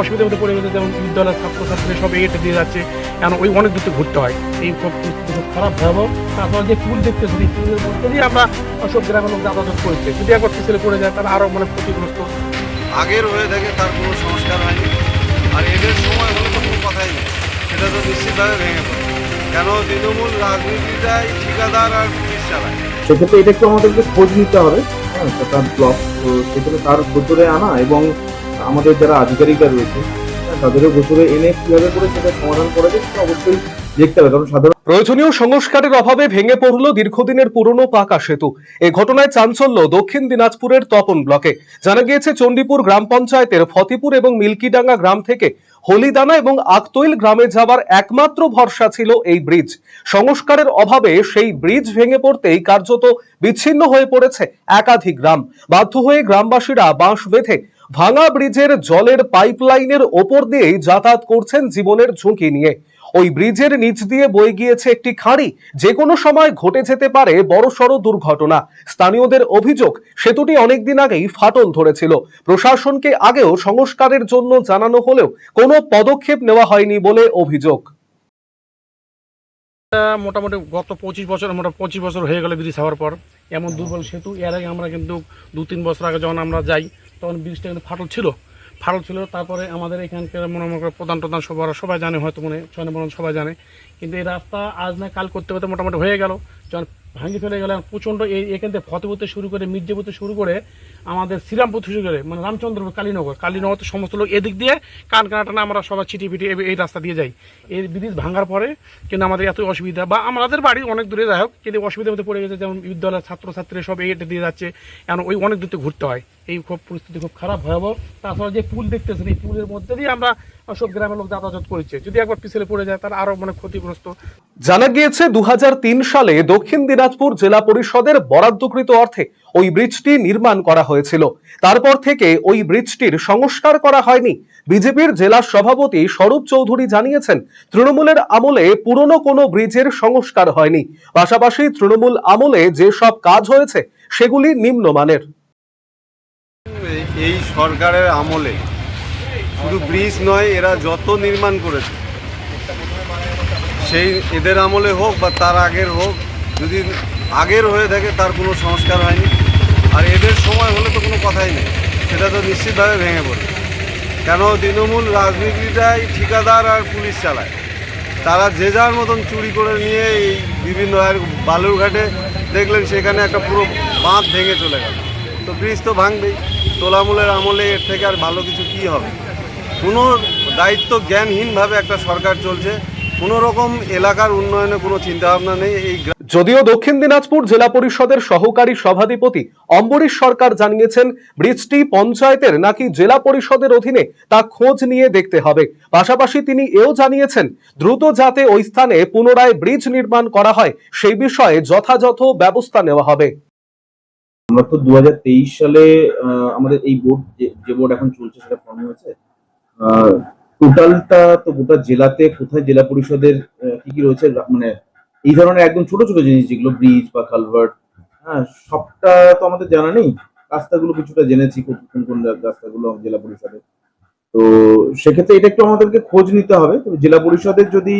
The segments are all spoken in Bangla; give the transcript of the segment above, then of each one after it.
অসুবিধার মধ্যে পড়ে গেছে যেমন বিদ্যালয়ের ছাত্রছাত্রী সব এগিয়ে দিয়ে যাচ্ছে এখন ওই অনেক দূর থেকে ঘুরতে হয়। এই সব খারাপ ভয়াবহ। তারপর যে পুল দেখতেছি এই পুলের মধ্যে দিয়ে আমরা সব গ্রামের লোক যাতায়াত করছে। যদি একবার পিছলে পড়ে যায় তারা আরও মানে ক্ষতিগ্রস্ত। আগের হয়ে থাকে তার কোনো সংস্কার হয়নি। আর এদের সময় হলে তো কোনো কথাই নেই। সেটা তো নিশ্চিতভাবে ভেঙে পড়ে। কেন তৃণমূল রাজনীতিটাই ঠিকাদার আর পুলিশ চালায়? সেক্ষেত্রে এটা একটু আমাদেরকে খোঁজ নিতে হবে হ্যাঁ তার ব্লক তো সেক্ষেত্রে তার গোচরে আনা এবং আমাদের যারা আধিকারিকরা রয়েছে, তাদেরও গোচরে এনে কীভাবে করে সেটা সমাধান করা যায় সেটা অবশ্যই দেখতে হবে। কারণ সাধারণ প্রয়োজনীয় সংস্কারের অভাবে ভেঙে পড়ল দীর্ঘদিনের পুরনো পাকা সেতু। এ ঘটনায় চাঞ্চল্য দক্ষিণ দিনাজপুরের তপন ব্লকে। জানা গিয়েছে, চণ্ডীপুর গ্রাম পঞ্চায়েতের ফতিপুর এবং মিল্কিডাঙ্গা গ্রাম থেকে হলিদানা এবং আকতৈল গ্রামে যাবার একমাত্র ভরসা ছিল এই ব্রিজ। সংস্কারের অভাবে সেই ব্রিজ ভেঙে পড়তেই কার্যত বিচ্ছিন্ন হয়ে পড়েছে একাধিক গ্রাম। বাধ্য হয়ে গ্রামবাসীরা বাঁশ বেঁধে ভাঙা ব্রিজের জলের পাইপলাইনের ওপর দিয়েই যাতায়াত করছেন জীবনের ঝুঁকি নিয়ে। ওই ব্রিজের নিচ দিয়ে বয়ে গিয়েছে একটি খাঁড়ি। যে কোনো সময় ঘটে যেতে পারে বড়সড় দুর্ঘটনা। স্থানীয়দের অভিযোগ, সেতুটি অনেকদিন আগেই ফাটল ধরেছিল। প্রশাসনকে আগেও সংস্কারের জন্য জানানো হলেও কোনো পদক্ষেপ নেওয়া হয়নি বলে অভিযোগ। মোটামুটি গত পঁচিশ বছর মোটামুটি পঁচিশ বছর হয়ে গেল ব্রিজ হওয়ার পর। এমন দুর্বল সেতু, এর আগে আমরা কিন্তু দু তিন বছর আগে যখন আমরা যাই তখন ব্রিজটা কিন্তু ফাটল ছিল। ফাটল ছিল, তারপরে আমাদের এখানকার মনে মনে করে প্রধান প্রধান সবাই সবাই জানে, হয়তো মনে ছয় নম্বর সবাই জানে। কিন্তু এই রাস্তা আজ না কাল করতে করতে মোটামুটি হয়ে গেল। যখন ভাঙি ফেলে গেলে প্রচণ্ড এই এখান থেকে ফতেপুর থেকে শুরু করে মির্জাপুর থেকে শুরু করে আমাদের শ্রীরামপুর শুরু করে মানে রামচন্দ্রপুর, কালীনগর। কালীনগর তো সমস্ত লোক এদিক দিয়ে কান কানাটানা আমরা সবাই চিঠি পিটি এই- এই রাস্তা দিয়ে যাই। এই ব্রিজ ভাঙার পরে কিন্তু আমাদের এত অসুবিধা, বা আমাদের বাড়ি অনেক দূরে, যাই হোক, কিন্তু অসুবিধার মধ্যে পড়ে গেছে, যেমন বিদ্যালয়ের ছাত্রছাত্রী সব এগিয়ে দিয়ে যাচ্ছে, এখন ওই অনেক দূর থেকে ঘুরতে হয়। এই খুব পরিস্থিতি খুব খারাপ, ভয়াবহ। তাছাড়া যে পুল দেখতেছেন, এই পুলের মধ্যে দিয়ে আমরা সব গ্রামের লোক যাতায়াত করছে। যদি একবার পিছলে পড়ে যায়, তার আরও মানে ক্ষতিগ্রস্ত। জানা গিয়েছে দু হাজার তিন সালে দক্ষিণ দিনাজপুর জেলা পরিষদের বরাদ্দকৃত অর্থে ওই ব্রিজটি নির্মাণ করা হয়েছিল। তারপর থেকে ওই ব্রিজটির সংস্কার করা হয়নি। বিজেপির জেলা সভাপতি স্বরূপ চৌধুরী জানিয়েছেন, তৃণমূলের আমলে পুরনো কোনো ব্রিজের সংস্কার হয়নি। পাশাপাশি তৃণমূল আমলে যেসব কাজ হয়েছে, সেগুলি নিম্নমানের। এই সরকারের আমলে শুধু ব্রিজ নয়, এরা যত নির্মাণ করেছে, সেই এদের আমলে হোক বা তার আগের হোক যদি আগের হয়ে থাকে তার কোনো সংস্কার হয়নি। আর এদের সময় হলে তো কোনো কথাই নেই। সেটা তো নিশ্চিতভাবে ভেঙে পড়ে। কেন তৃণমূল রাজনীতিটাই ঠিকাদার আর পুলিশ চালায়। তারা যে যার মতন চুরি করে নিয়ে এই বিভিন্ন আর বালুরঘাটে দেখলেন সেখানে একটা পুরো বাঁধ ভেঙে চলে গেল। তো ব্রিজ তো ভাঙবেই। তোলামূলের আমলে এর থেকে আর ভালো কিছু কি হবে? কোনো দায়িত্ব জ্ঞানহীনভাবে একটা সরকার চলছে। কোনো রকম এলাকার উন্নয়নে কোনো চিন্তাভাবনা নেই। এই যদিও দক্ষিণ দিনাজপুর জেলা পরিষদের সহকারী সভাধিপতি অম্বরীশ সরকার জানিয়েছেন ব্রিজটি পঞ্চায়েতের নাকি জেলা পরিষদের অধীনে তা খোঁজ নিয়ে দেখতে হবে। পাশাপাশি তিনি এও জানিয়েছেন, দ্রুত যাতে ওই স্থানে পুনরায় ব্রিজ নির্মাণ করা হয়, সেই বিষয়ে যথাযথ ব্যবস্থা নেওয়া হবে। আমরা তো দু হাজার তেইশ সালে আমাদের এই বোর্ড যে বোর্ড এখন চলছে সেটা ফর্ম হয়েছে। টোটালটা তো গোটা জেলাতে, কোথায় জেলা পরিষদের কি কি রয়েছে মানে এই ধরনের একদম ছোট ছোট জিনিস যেগুলো ব্রিজ বা কালভার্ট হ্যাঁ সবটা তো আমাদের জানা নেই। রাস্তাগুলো কিছুটা জেনেছি, কোন কোন রাস্তাগুলো জেলা পরিষদের। তো সেক্ষেত্রে এটা একটু আমাদেরকে খোঁজ নিতে হবে। তবে জেলা পরিষদের যদি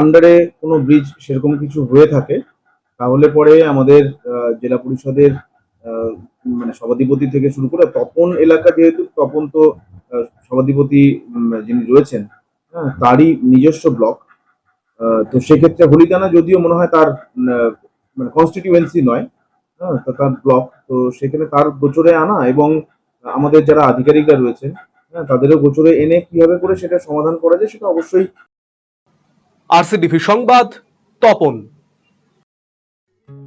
আন্ডারে কোনো ব্রিজ সেরকম কিছু হয়ে থাকে, তাহলে পরে আমাদের জেলা পরিষদের মানে সভাধিপতি থেকে শুরু করে তপন এলাকা যেহেতু, তপন তো সভাধিপতি যিনি রয়েছেন হ্যাঁ তারই নিজস্ব ব্লক। তো সেক্ষেত্রে হলিদানা যদিও মনে হয় তার মানে কনস্টিটিউয়েন্সি নয় হ্যাঁ তার ব্লক তো সেখানে তার গোচরে আনা এবং আমাদের যারা আধিকারিকরা রয়েছেন হ্যাঁ তাদেরও গোচরে এনে কীভাবে করে সেটা সমাধান করা যায় সেটা অবশ্যই আরসিডিভি সংবাদ, তপন।